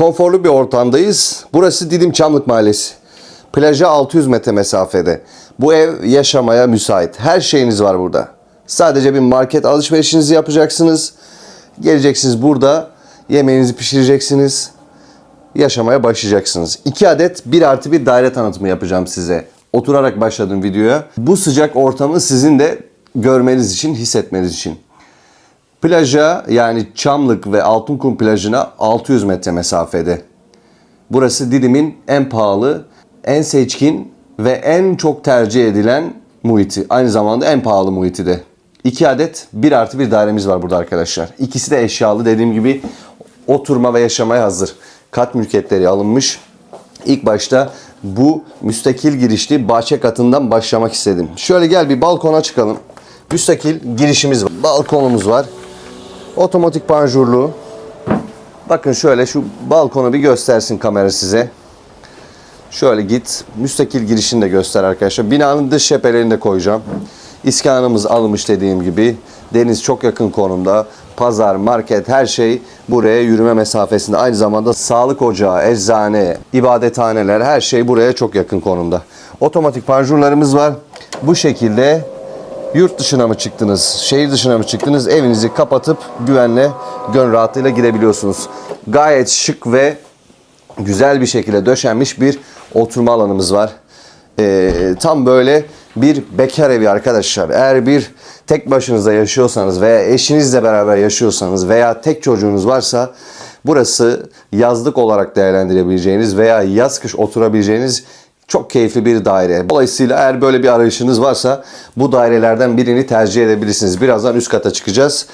konforlu bir ortamdayız. Burası Didim Çamlık Mahallesi. Plaja 600 metre mesafede. Bu ev yaşamaya müsait. Her şeyiniz var burada. Sadece bir market alışverişinizi yapacaksınız. Geleceksiniz burada yemeğinizi pişireceksiniz. Yaşamaya başlayacaksınız. 2 adet 1 artı bir daire tanıtımı yapacağım size. Oturarak başladım videoya. Bu sıcak ortamı sizin de görmeniz için, hissetmeniz için. Plaja yani Çamlık ve Altınkum plajına 600 metre mesafede. Burası Didim'in en pahalı, en seçkin ve en çok tercih edilen muhiti. Aynı zamanda en pahalı muhiti de. 2 adet 1 artı bir dairemiz var burada arkadaşlar. İkisi de eşyalı dediğim gibi oturma ve yaşamaya hazır. Kat mülkiyetleri alınmış. İlk başta bu müstakil girişli bahçe katından başlamak istedim. Şöyle gel bir balkona çıkalım. Müstakil girişimiz var. Balkonumuz var. Otomatik panjurlu. Bakın şöyle şu balkonu bir göstersin kamera size. Şöyle git. Müstakil girişini de göster arkadaşlar. Binanın dış cephelerini de koyacağım. İskanımız alınmış dediğim gibi. Deniz çok yakın konumda. Pazar, market her şey buraya yürüme mesafesinde. Aynı zamanda sağlık ocağı, eczane, ibadethaneler her şey buraya çok yakın konumda. Otomatik panjurlarımız var. Bu şekilde Yurt dışına mı çıktınız, şehir dışına mı çıktınız evinizi kapatıp güvenle, gönül rahatlığıyla girebiliyorsunuz. Gayet şık ve güzel bir şekilde döşenmiş bir oturma alanımız var. Ee, tam böyle bir bekar evi arkadaşlar. Eğer bir tek başınıza yaşıyorsanız veya eşinizle beraber yaşıyorsanız veya tek çocuğunuz varsa burası yazlık olarak değerlendirebileceğiniz veya yaz kış oturabileceğiniz çok keyifli bir daire. Dolayısıyla eğer böyle bir arayışınız varsa bu dairelerden birini tercih edebilirsiniz. Birazdan üst kata çıkacağız.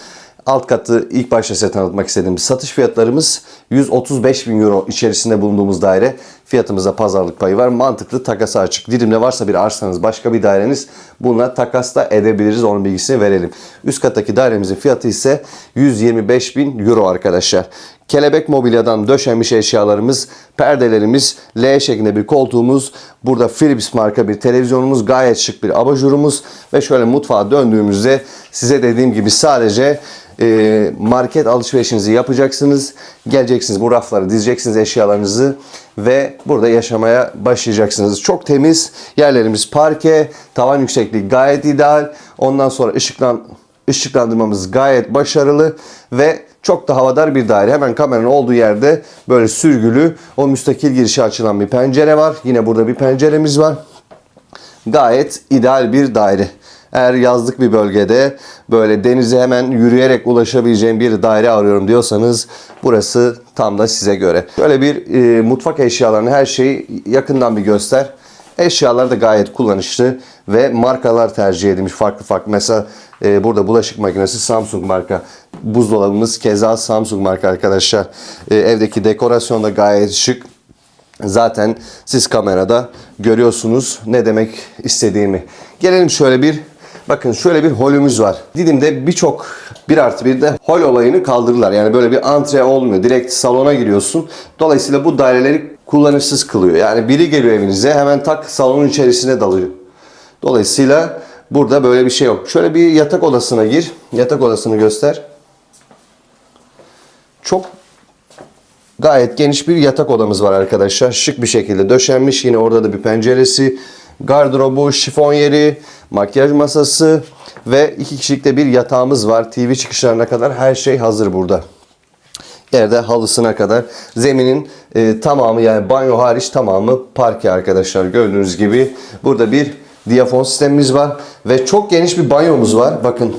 Alt katı ilk başta size tanıtmak istediğim satış fiyatlarımız 135 bin euro içerisinde bulunduğumuz daire. Fiyatımızda pazarlık payı var. Mantıklı takası açık. Dilimde varsa bir arsanız başka bir daireniz bununla takas da edebiliriz. Onun bilgisini verelim. Üst kattaki dairemizin fiyatı ise 125 bin euro arkadaşlar. Kelebek mobilyadan döşenmiş eşyalarımız, perdelerimiz, L şeklinde bir koltuğumuz, burada Philips marka bir televizyonumuz, gayet şık bir abajurumuz ve şöyle mutfağa döndüğümüzde size dediğim gibi sadece e, market alışverişinizi yapacaksınız. Geleceksiniz bu rafları dizeceksiniz eşyalarınızı ve burada yaşamaya başlayacaksınız. Çok temiz yerlerimiz parke, tavan yüksekliği gayet ideal. Ondan sonra ışıklan ışıklandırmamız gayet başarılı ve çok da havadar bir daire. Hemen kameranın olduğu yerde böyle sürgülü o müstakil girişe açılan bir pencere var. Yine burada bir penceremiz var. Gayet ideal bir daire. Eğer yazlık bir bölgede böyle denize hemen yürüyerek ulaşabileceğim bir daire arıyorum diyorsanız burası tam da size göre. Böyle bir e, mutfak eşyalarını her şeyi yakından bir göster. Eşyalar da gayet kullanışlı ve markalar tercih edilmiş farklı farklı. Mesela e, burada bulaşık makinesi Samsung marka. Buzdolabımız keza Samsung marka arkadaşlar. E, evdeki dekorasyon da gayet şık. Zaten siz kamerada görüyorsunuz ne demek istediğimi. Gelelim şöyle bir Bakın şöyle bir holümüz var. Didim'de birçok bir artı bir de hol olayını kaldırırlar. Yani böyle bir antre olmuyor. Direkt salona giriyorsun. Dolayısıyla bu daireleri kullanışsız kılıyor. Yani biri geliyor evinize hemen tak salonun içerisine dalıyor. Dolayısıyla burada böyle bir şey yok. Şöyle bir yatak odasına gir. Yatak odasını göster. Çok gayet geniş bir yatak odamız var arkadaşlar. Şık bir şekilde döşenmiş. Yine orada da bir penceresi, gardırobu, şifon yeri, makyaj masası ve iki kişilikte bir yatağımız var. TV çıkışlarına kadar her şey hazır burada. Yerde halısına kadar. Zeminin e, tamamı yani banyo hariç tamamı parke arkadaşlar. Gördüğünüz gibi burada bir diyafon sistemimiz var. Ve çok geniş bir banyomuz var. Bakın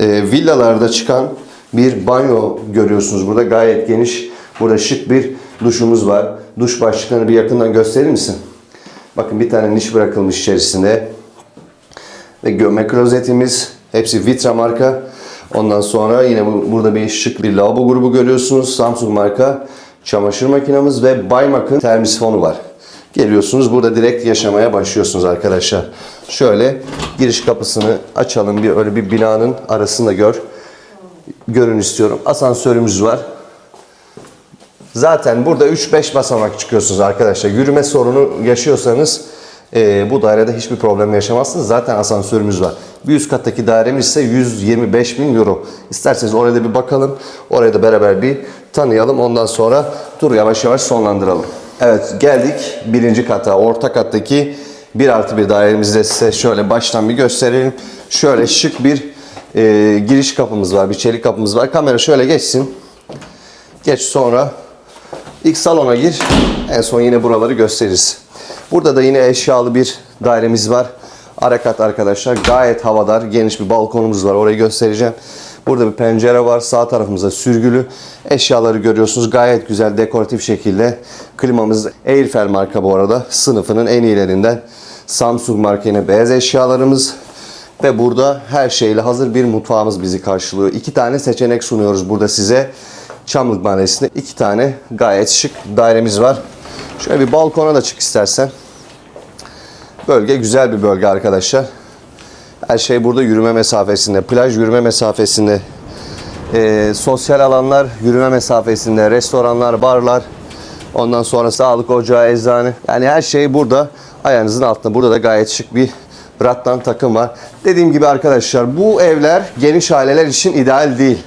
e, villalarda çıkan bir banyo görüyorsunuz burada. Gayet geniş. Burada şık bir duşumuz var. Duş başlıklarını bir yakından gösterir misin? Bakın bir tane niş bırakılmış içerisinde. Ve gömme klozetimiz. Hepsi Vitra marka. Ondan sonra yine bu- burada bir şık bir lavabo grubu görüyorsunuz. Samsung marka çamaşır makinamız ve Baymak'ın termisifonu var. Geliyorsunuz burada direkt yaşamaya başlıyorsunuz arkadaşlar. Şöyle giriş kapısını açalım. Bir öyle bir binanın arasında gör. Görün istiyorum. Asansörümüz var. Zaten burada 3-5 basamak çıkıyorsunuz arkadaşlar. Yürüme sorunu yaşıyorsanız e, bu dairede hiçbir problem yaşamazsınız. Zaten asansörümüz var. Bir üst kattaki dairemiz ise 125 bin euro. İsterseniz oraya da bir bakalım. Oraya da beraber bir tanıyalım. Ondan sonra turu yavaş yavaş sonlandıralım. Evet geldik birinci kata. Orta kattaki 1 artı bir dairemizi de size şöyle baştan bir gösterelim. Şöyle şık bir e, giriş kapımız var. Bir çelik kapımız var. Kamera şöyle geçsin. Geç sonra ilk salona gir. En son yine buraları gösteririz. Burada da yine eşyalı bir dairemiz var. Ara kat arkadaşlar. Gayet havadar. Geniş bir balkonumuz var. Orayı göstereceğim. Burada bir pencere var. Sağ tarafımızda sürgülü. Eşyaları görüyorsunuz. Gayet güzel dekoratif şekilde. Klimamız Airfel marka bu arada. Sınıfının en iyilerinden. Samsung marka yine beyaz eşyalarımız. Ve burada her şeyle hazır bir mutfağımız bizi karşılıyor. İki tane seçenek sunuyoruz burada size. Çamlık Mahallesi'nde iki tane gayet şık dairemiz var. Şöyle bir balkona da çık istersen. Bölge güzel bir bölge arkadaşlar. Her şey burada yürüme mesafesinde. Plaj yürüme mesafesinde. Ee, sosyal alanlar yürüme mesafesinde. Restoranlar, barlar. Ondan sonra sağlık ocağı, eczane. Yani her şey burada ayağınızın altında. Burada da gayet şık bir rattan takım var. Dediğim gibi arkadaşlar bu evler geniş aileler için ideal değil.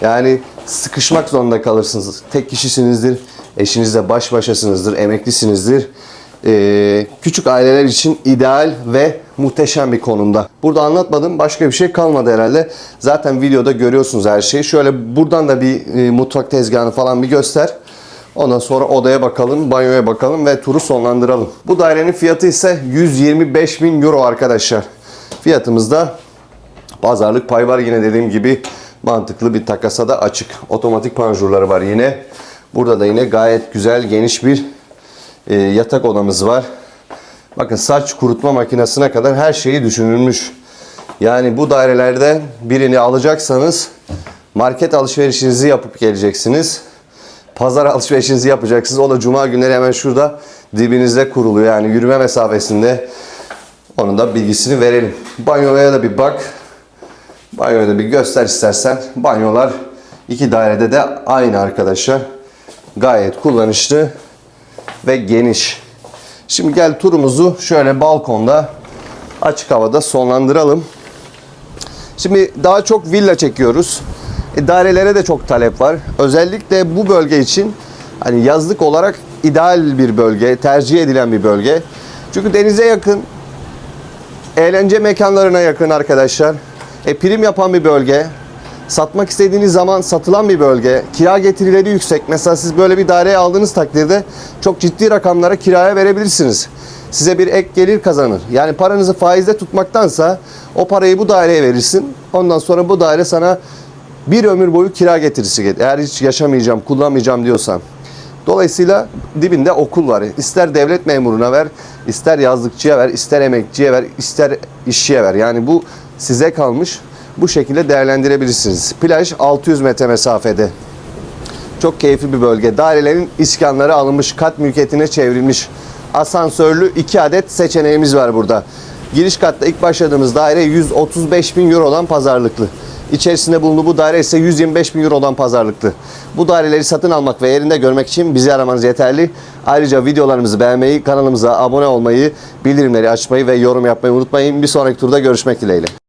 Yani sıkışmak zorunda kalırsınız. Tek kişisinizdir. Eşinizle baş başasınızdır. Emeklisinizdir. Ee, küçük aileler için ideal ve muhteşem bir konumda. Burada anlatmadığım başka bir şey kalmadı herhalde. Zaten videoda görüyorsunuz her şeyi. Şöyle buradan da bir e, mutfak tezgahını falan bir göster. Ondan sonra odaya bakalım, banyoya bakalım ve turu sonlandıralım. Bu dairenin fiyatı ise 125 bin euro arkadaşlar. Fiyatımızda pazarlık pay var yine dediğim gibi mantıklı bir takasa da açık. Otomatik panjurları var yine. Burada da yine gayet güzel geniş bir e, yatak odamız var. Bakın saç kurutma makinesine kadar her şeyi düşünülmüş. Yani bu dairelerde birini alacaksanız market alışverişinizi yapıp geleceksiniz. Pazar alışverişinizi yapacaksınız. O da cuma günleri hemen şurada dibinizde kuruluyor. Yani yürüme mesafesinde. Onun da bilgisini verelim. Banyoya da bir bak. Banyoya da bir göster istersen. Banyolar iki dairede de aynı arkadaşlar. Gayet kullanışlı ve geniş. Şimdi gel turumuzu şöyle balkonda açık havada sonlandıralım. Şimdi daha çok villa çekiyoruz. E, dairelere de çok talep var. Özellikle bu bölge için hani yazlık olarak ideal bir bölge, tercih edilen bir bölge. Çünkü denize yakın, eğlence mekanlarına yakın arkadaşlar. E, prim yapan bir bölge. Satmak istediğiniz zaman satılan bir bölge. Kira getirileri yüksek. Mesela siz böyle bir daireye aldığınız takdirde çok ciddi rakamlara kiraya verebilirsiniz. Size bir ek gelir kazanır. Yani paranızı faizde tutmaktansa o parayı bu daireye verirsin. Ondan sonra bu daire sana bir ömür boyu kira getirisi gelir. Eğer hiç yaşamayacağım, kullanmayacağım diyorsan. Dolayısıyla dibinde okul var. İster devlet memuruna ver, ister yazlıkçıya ver, ister emekçiye ver, ister işçiye ver. Yani bu size kalmış. Bu şekilde değerlendirebilirsiniz. Plaj 600 metre mesafede. Çok keyifli bir bölge. Dairelerin iskanları alınmış, kat mülkiyetine çevrilmiş. Asansörlü 2 adet seçeneğimiz var burada. Giriş katta ilk başladığımız daire 135 bin Euro'dan pazarlıklı. İçerisinde bulunduğu bu daire ise 125 bin Euro'dan pazarlıklı. Bu daireleri satın almak ve yerinde görmek için bizi aramanız yeterli. Ayrıca videolarımızı beğenmeyi, kanalımıza abone olmayı, bildirimleri açmayı ve yorum yapmayı unutmayın. Bir sonraki turda görüşmek dileğiyle.